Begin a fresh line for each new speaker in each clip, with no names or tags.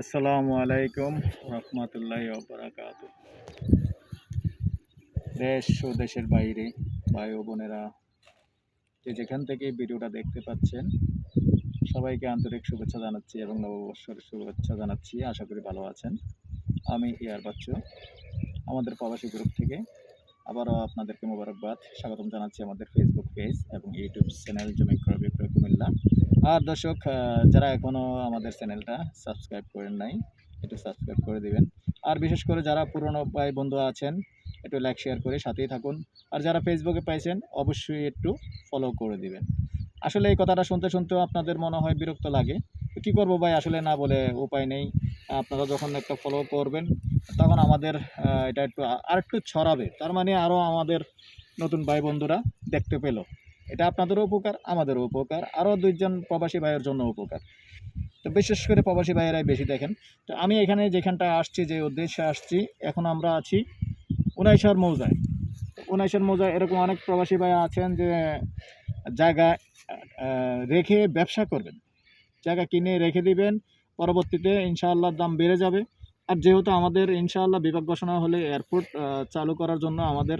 আসসালামু আলাইকুম রহমতুল্লাহ বারাকাত দেশ ও দেশের বাইরে ভাই ও বোনেরা, যে যেখান থেকে ভিডিওটা দেখতে পাচ্ছেন, সবাইকে আন্তরিক শুভেচ্ছা জানাচ্ছি এবং নববর্ষের শুভেচ্ছা জানাচ্ছি। আশা করি ভালো আছেন। আমি ইয়ার বাচ্চু। আমাদের প্রবাসী গ্রুপ থেকে আবারও আপনাদেরকে মোবারকবাদ স্বাগতম জানাচ্ছি আমাদের ফেসবুক পেজ এবং ইউটিউব চ্যানেল জমি ক্রয় কুমিল্লা আর দর্শক যারা এখনও আমাদের চ্যানেলটা সাবস্ক্রাইব করেন নাই, একটু সাবস্ক্রাইব করে দিবেন। আর বিশেষ করে যারা পুরনো ভাই বন্ধু আছেন, একটু লাইক শেয়ার করে সাথেই থাকুন। আর যারা ফেসবুকে পাইছেন, অবশ্যই একটু ফলো করে দিবেন। আসলে এই কথাটা শুনতে শুনতেও আপনাদের মনে হয় বিরক্ত লাগে। কী করব ভাই? আসলে না বলে উপায় নেই। আপনারা যখন একটা ফলো করবেন, তখন আমাদের এটা একটু আর একটু ছড়াবে। তার মানে আরও আমাদের নতুন ভাই বন্ধুরা দেখতে পেল। এটা আপনাদেরও উপকার, আমাদেরও উপকার, আরও দুইজন প্রবাসী ভাইয়ের জন্য উপকার। তো বিশেষ করে প্রবাসী ভাইয়েরাই বেশি দেখেন। তো আমি এখানে যেখানটা আসছি, যে উদ্দেশ্যে আসছি, এখন আমরা আছি উনাইশার মৌজায়। উনাইশার মৌজায় এরকম অনেক প্রবাসী ভাই আছেন যে জায়গা রেখে ব্যবসা করবেন। জায়গা কিনে রেখে দিবেন, পরবর্তীতে ইনশাআল্লাহ দাম বেড়ে যাবে। আর যেহেতু আমাদের ইনশাআল্লাহ বিভাগ ঘোষণা হলে এয়ারপোর্ট চালু করার জন্য আমাদের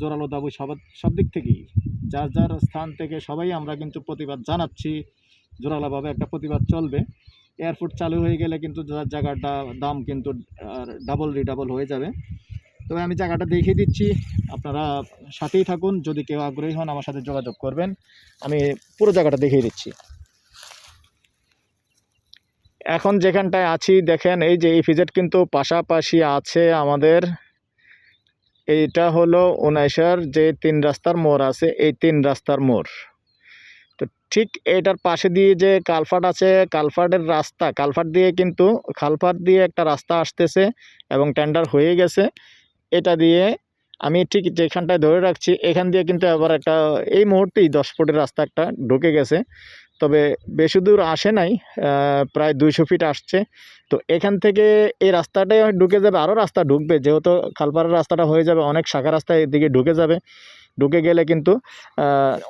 জোরালো দাবি সব সব দিক থেকেই। যার যার স্থান থেকে সবাই আমরা কিন্তু প্রতিবাদ জানাচ্ছি, জোরালোভাবে একটা প্রতিবাদ চলবে। এয়ারপোর্ট চালু হয়ে গেলে কিন্তু যার জায়গাটা দাম কিন্তু ডাবল রিডাবল হয়ে যাবে। তবে আমি জায়গাটা দেখিয়ে দিচ্ছি। আপনারা সাথেই থাকুন। যদি কেউ আগ্রহী হন, আমার সাথে যোগাযোগ করবেন। আমি পুরো জায়গাটা দেখিয়ে দিচ্ছি। এখন যেখানটায় আছি, দেখেন এই যে এই ফিজেট কিন্তু পাশাপাশি আছে আমাদের এইটা হলো উনাইশার যে তিন রাস্তার মোড় আছে, এই তিন রাস্তার মোড়। তো ঠিক এটার পাশে দিয়ে যে কালফাট আছে, কালফাটের রাস্তা, কালফাট দিয়ে কিন্তু খালফাট দিয়ে একটা রাস্তা আসতেছে এবং টেন্ডার হয়ে গেছে। এটা দিয়ে আমি ঠিক যেখানটায় ধরে রাখছি, এখান দিয়ে কিন্তু আবার একটা, এই মুহূর্তেই দশ ফুটের রাস্তা একটা ঢুকে গেছে। তবে বেশি দূর আসে নাই প্রায় দুইশো ফিট আসছে। তো এখান থেকে এই রাস্তাটাই ঢুকে যাবে, আরও রাস্তা ঢুকবে। যেহেতু খালপাড়ার রাস্তাটা হয়ে যাবে, অনেক শাখা রাস্তা এদিকে ঢুকে যাবে। ঢুকে গেলে কিন্তু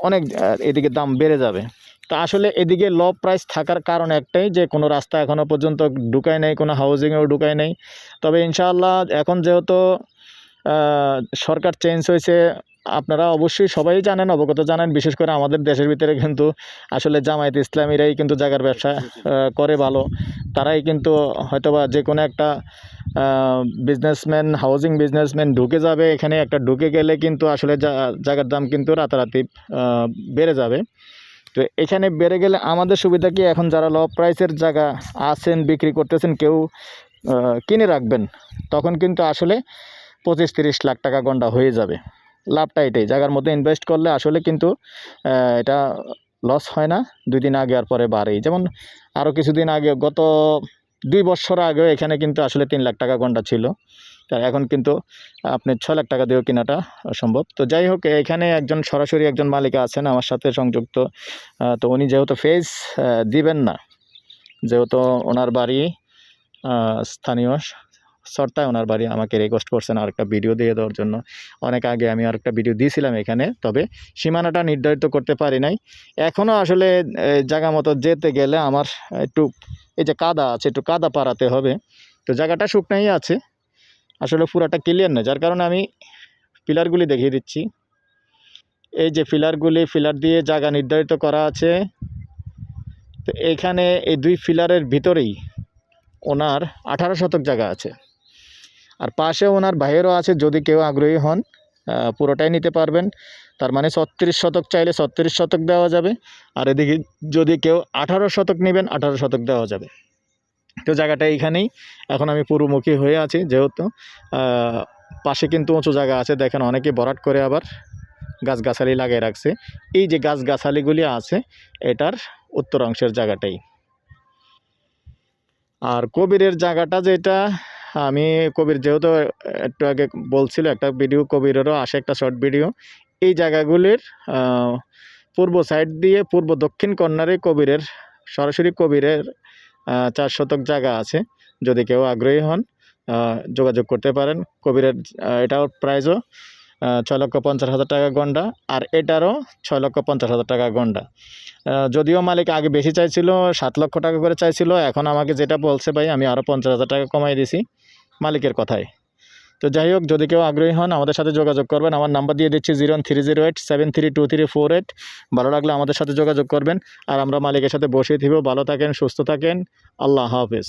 অনেক এদিকে দাম বেড়ে যাবে। তা আসলে এদিকে লো প্রাইস থাকার কারণ একটাই যে, কোনো রাস্তা এখনও পর্যন্ত ঢুকায় নেই, কোনো হাউজিংয়েও ঢুকায় নেই। তবে ইনশাআল্লাহ এখন যেহেতু সরকার চেঞ্জ হয়েছে আপনারা অবশ্যই সবাই জানেন অবগত জানেন বিশেষ করে আমাদের দেশের ভিতরে কিন্তু আসলে জামায়াত ইসলামীরাই কিন্তু জায়গার ব্যবসা করে ভালো। তারাই কিন্তু হয়তোবা যে কোনো একটা বিজনেসম্যান হাউজিং বিজনেসম্যান ঢুকে যাবে এখানে একটা ঢুকে গেলে কিন্তু আসলে জায়গার দাম কিন্তু রাতারাতি বেড়ে যাবে। তো এখানে বেড়ে গেলে আমাদের সুবিধা কি? এখন যারা লো প্রাইসের জায়গা আছেন বিক্রি করতেছেন কেউ কিনে রাখবেন তখন কিন্তু আসলে পঁচিশ, তিরিশ লাখ টাকা গন্ডা হয়ে যাবে। লাভটা এটাই, জায়গার মধ্যে ইনভেস্ট করলে আসলে কিন্তু এটা লস হয় না। দুই দিন আগে আর পরে বাড়েই। যেমন আরও কিছুদিন আগে, গত দুই বছর আগেও এখানে কিন্তু আসলে তিন লাখ টাকা গন্ডা ছিল। তা এখন কিন্তু আপনি ছয় লাখ টাকা দিয়েও কেনাটা সম্ভব তো যাই হোক, এখানে একজন, সরাসরি একজন মালিক আছেন আমার সাথে সংযুক্ত। তো উনি যেহেতু ফেস দিবেন না, যেহেতু ওনার বাড়ি স্থানীয় সর্তায় ওনার বাড়ি আমাকে রিকোয়েস্ট করছেন আরেকটা ভিডিও দিয়ে দেওয়ার জন্য। অনেক আগে আমি আরেকটা ভিডিও দিয়েছিলাম এখানে, তবে সীমানাটা নির্ধারিত করতে পারি নাই। এখনও আসলে জায়গা মতো যেতে গেলে আমার একটু, এই যে কাদা আছে, একটু কাদা পাড়াতে হবে। তো জায়গাটা শুকনাই আছে। আসলে পুরাটা ক্লিয়ার না, যার কারণে আমি পিলারগুলি দেখিয়ে দিচ্ছি। এই যে ফিলারগুলি ফিলার দিয়ে জায়গা নির্ধারিত করা আছে। তো এইখানে এই দুই ফিলারের ভিতরেই ওনার আঠারো শতক জায়গা আছে। আর পাশে ওনার ভাইয়েরও আছে, যদি কেউ আগ্রহী হন পুরোটাই নিতে পারবেন। তার মানে ছত্রিশ শতক চাইলে ছত্রিশ শতক দেওয়া যাবে, আর এদিকে যদি কেউ আঠারো শতক নেবেন, আঠারো শতক দেওয়া যাবে। তো জায়গাটা এইখানেই। এখন আমি পূর্বমুখী হয়ে আছি যেহেতু পাশে কিন্তু উঁচু জায়গা আছে, দেখেন অনেকে বরাট করে আবার গাছগাছালি লাগিয়ে রাখছে। এই যে গাছগাছালিগুলি আছে, এটার উত্তর অংশের জায়গাটাই। আর কবিরের জায়গাটা যেটা আমি কবির যেহেতু একটু আগে বলছিল, একটা ভিডিও কবিরেরও আসে একটা শর্ট ভিডিও এই জায়গাগুলির পূর্ব সাইড দিয়ে পূর্ব দক্ষিণ কর্নারে কবিরের, সরাসরি কবিরের চার শতক জায়গা আছে। যদি কেউ আগ্রহী হন যোগাযোগ করতে পারেন। কবিরের এটাও প্রাইজও। ছয় লক্ষ পঞ্চাশ হাজার টাকা গন্ডা, আর এটারও ছয় লক্ষ পঞ্চাশ হাজার টাকা গন্ডা। যদিও মালিক আগে বেশি চাইছিল, সাত লক্ষ টাকা করে চাইছিল, এখন আমাকে যেটা বলছে ভাই, আমি আরও পঞ্চাশ হাজার টাকা কমাই দিছি মালিকের কথায়। তো যাই হোক, যদি কেউ আগ্রহী হন, আমাদের সাথে যোগাযোগ করবেন। আমার নাম্বার দিয়ে দিচ্ছি zero three zero eight seven three two three four eight. ভালো লাগলে আমাদের সাথে যোগাযোগ করবেন, আর আমরা মালিকের সাথে বসে থাকব ভালো থাকেন, সুস্থ থাকেন। আল্লাহ হাফিজ।